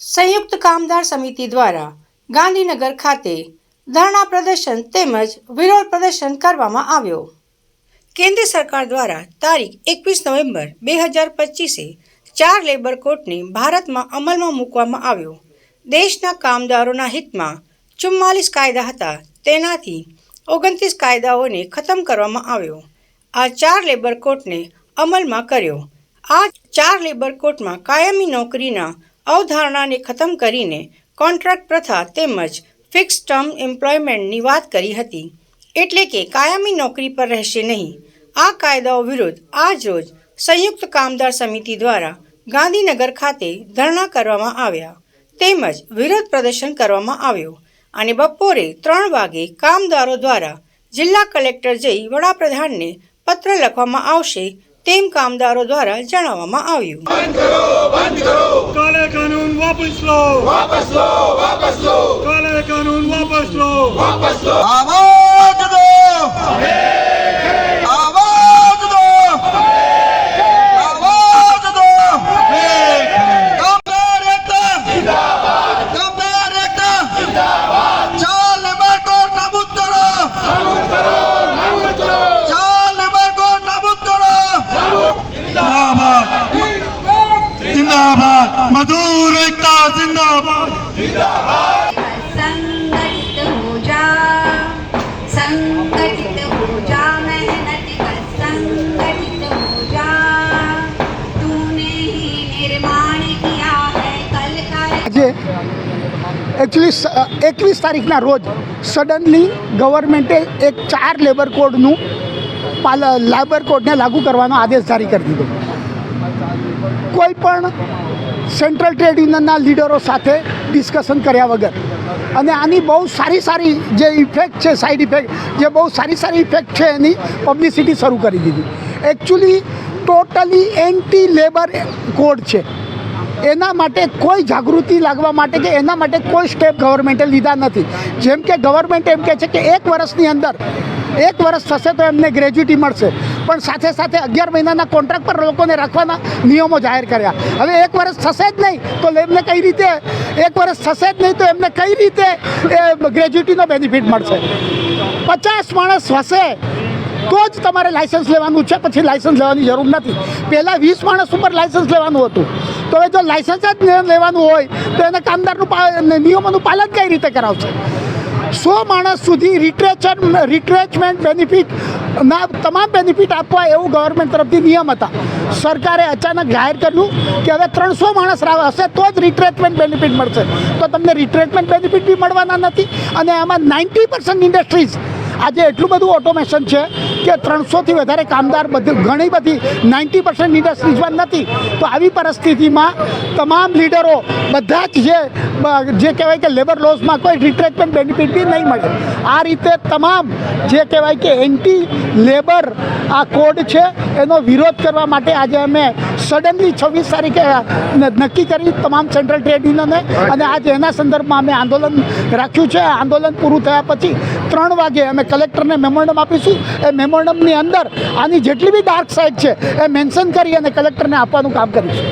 સંયુક્ત કામદાર સમિતિ દ્વારા ગાંધીનગર ખાતે ધરણા પ્રદર્શન તેમજ વિરોધ પ્રદર્શન કરવામાં આવ્યો. કેન્દ્ર સરકાર દ્વારા તારીખ એકવીસ નવેમ્બર બે હજાર પચીસે ચાર લેબર કોડને ભારતમાં અમલમાં મૂકવામાં આવ્યો. દેશના કામદારોના હિતમાં ચુમ્માલીસ કાયદા હતા. તેનાથી ઓગણત્રીસ કાયદાઓને ખતમ કરવામાં આવ્યો. આ ચાર લેબર કોડને અમલમાં કર્યો. આ ચાર લેબર કોર્ટમાં કાયમી નોકરીના અવધારણાને ખતમ કરીને કોન્ટ્રાક્ટ પ્રથા તેમજ ફિક્સ ટર્મ એમ્પ્લોયમેન્ટની વાત કરી હતી. એટલે કે કાયમી નોકરી પર રહેશે નહીં. આ કાયદાઓ વિરુદ્ધ આજ રોજ સંયુક્ત કામદાર સમિતિ દ્વારા ગાંધીનગર ખાતે ધરણા કરવામાં આવ્યા. તેમજ વિરોધ પ્રદર્શન કરવામાં આવ્યો. અને બપોરે ત્રણ વાગે કામદારો દ્વારા જિલ્લા કલેક્ટર જઈ વડાપ્રધાનને પત્ર લખવામાં આવશે તેમ કામદારો દ્વારા જણાવવામાં આવ્યું. બંધ કરો બંધ કરો. કાલે કાનૂન વાપસ લો. વાપસ લો વાપસ લો. કાલે કાનૂન વાપસ લો. વાપસ લો. સંગઠિત એકચ્યુઅલી એકવીસ તારીખના રોજ સડનલી ગવર્મેન્ટે એક ચાર લેબર કોડનું પાલ લેબર કોડને લાગુ કરવાનો આદેશ જારી કરી દીધો. કોઈ પણ સેન્ટ્રલ ટ્રેડ યુનિયનના લીડરો સાથે ડિસ્કશન કર્યા વગર. અને આની બહુ સારી સારી જે ઇફેક્ટ છે સાઈડ ઇફેક્ટ જે બહુ સારી સારી ઇફેક્ટ છે એની પબ્લિસિટી શરૂ કરી દીધી. Actually totally anti labour code છે. એના માટે કોઈ જાગૃતિ લાગવા માટે કે એના માટે કોઈ સ્ટેપ ગવર્મેન્ટે લીધા નથી. જેમ કે ગવર્મેન્ટ એમ કહે છે કે એક વર્ષની અંદર એક વર્ષ થશે તો એમને ગ્રેજ્યુટી મળશે. પણ સાથે સાથે અગિયાર મહિનાના કોન્ટ્રાક્ટ પર લોકોને રાખવાના નિયમો જાહેર કર્યા. હવે એક વર્ષ થશે જ નહીં તો એમને કઈ રીતે? એક વર્ષ થશે જ નહીં તો એમને કઈ રીતે ગ્રેજ્યુટીનો બેનિફિટ મળશે? પચાસ માણસ હશે તો જ તમારે લાઇસન્સ લેવાનું છે. પછી લાઇસન્સ લેવાની જરૂર નથી. પહેલાં વીસ માણસ ઉપર લાઇસન્સ લેવાનું હતું. તો હવે જો લાઇસન્સ જ લેવાનું હોય તો એને કામદારનું નિયમોનું પાલન કઈ રીતે કરાવશે? સો માણસ સુધી રિટ્રેચર રિટ્રેચમેન્ટ બેનિફિટ ના, તમામ બેનિફિટ આપવા એવું ગવર્મેન્ટ તરફથી નિયમ હતા. સરકારે અચાનક જાહેર કર્યું કે હવે ત્રણસો માણસ રાવ હશે તો જ રિટ્રેચમેન્ટ બેનિફિટ મળશે. તો તમને રિટ્રેચમેન્ટ બેનિફિટ બી મળવાના નથી. અને આમાં નાઇન્ટી પર્સન્ટ ઇન્ડસ્ટ્રીઝ આજે એટલું બધું ઓટોમેશન છે કે ત્રણસોથી વધારે કામદાર બધું, ઘણી બધી નાઇન્ટી પર્સન્ટ ઇન્ડસ્ટ્રીઝમાં નથી. તો આવી પરિસ્થિતિમાં તમામ લીડરો બધા જ જે જે કહેવાય કે લેબર લોસમાં કોઈ રિટ્રેચમેન્ટ બેનિફિટ બી નહીં મળે. આ રીતે તમામ જે કહેવાય કે એન્ટી લેબર આ કોડ છે, એનો વિરોધ કરવા માટે આજે અમે સડનલી છવ્વીસ તારીખે નક્કી કરી તમામ સેન્ટ્રલ ટ્રેડ યુનિયને અને આજે એના સંદર્ભમાં અમે આંદોલન રાખ્યું છે. આંદોલન પૂરું થયા પછી ત્રણ વાગે અમે કલેક્ટરને મેમોરન્ડમ આપીશું. એ મેમોરન્ડમની અંદર આની જેટલી બી ડાર્ક સાઇડ છે, એ મેન્શન કરી અને કલેક્ટરને આપવાનું કામ કરીશું.